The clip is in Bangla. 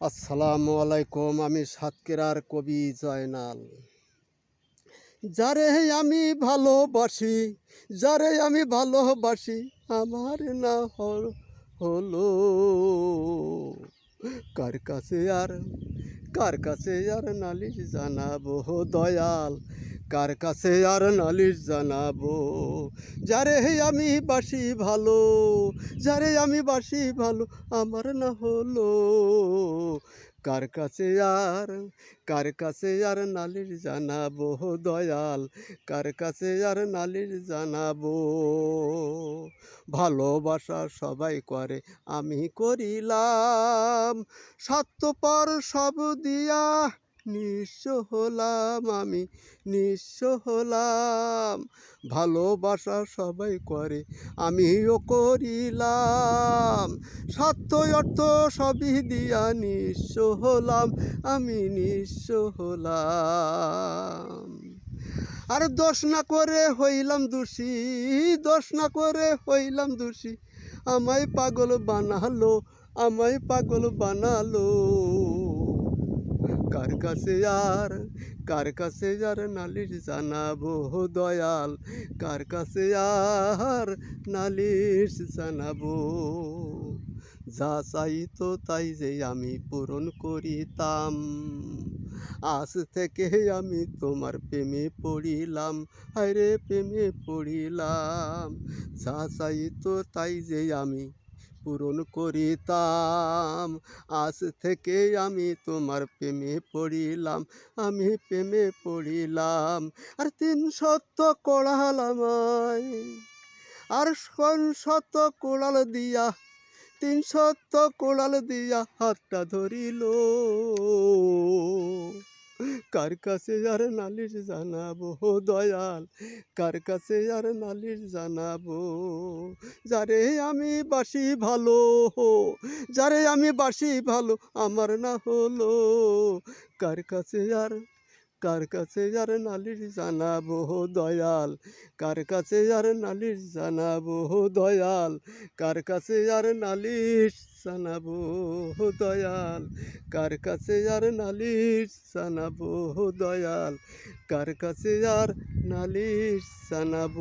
আসসালামু আলাইকুম, আমি সাতক্ষীরার কবি জয়নাল। যারে আমি ভালোবাসি, যারে আমি ভালোবাসি, আমার না হলো। কার কাছে আর, কার কাছে আর নালিশ জানাব দয়াল? কার কাছে আর নালিশ জানাব? যারে আমি বাসি ভালো, যারে আমি বাসি ভালো, আমার না হলো। কার কাছে আর, কার কাছে আর নালির জানাব? দয়াল, কার কাছে আর নালির জানাব? ভালোবাসা সবাই করে, আমি করিলাম। স্বার্থপর সব দিয়া নিঃস্ব হলাম আমি, নিঃস্ব হলাম। ভালোবাসা সবাই করে, আমিও করিলাম। স্বার্থ অর্থ সবই দিয়া নিঃস্ব হলাম, আমি নিঃস্ব হলাম। আর দোষ না করে হইলাম দোষী, দোষ না করে হইলাম দোষী। আমায় পাগল বানালো, আমায় পাগল বানালো। কার কাছে আর, কার কাছে আর নালিশ জানাব দয়াল, কার কাছে আর নালিশ জানাব? যা চাই তো তাই যে আমি পূরণ করিতাম, আজ থেকে আমি তোমার প্রেমে পড়িলাম, হায়রে প্রেমে পড়িলাম। যা চাই তো তাই যে আমি পূরণ করিতাম। আজ থেকে আমি তোমার প্রেমে পড়িলাম, আমি প্রেমে পড়িলাম। আর তিন সত্য কোড়াল আমায়, আর কোন সত্য কোড়াল দিয়া, তিন সত্য কোড়াল দিয়া হাতটা ধরিল। কার কাছে আর নালিশ জানাব, দয়াল? কার কাছে আর নালিশ জানাব? যারে আমি বাসি ভালো, যারে আমি বাসি ভালো, আমার না হলো। কার কাছে আর, কার কাছে আর নালিশ জানাব দয়াল? কার কাছে আর নালিশ জানাব দয়াল? কার কাছে আর নালিশ জানাব দয়াল? কার কাছে আর নালিশ জানাব দয়াল? কার কাছে আর নালিশ জানাব?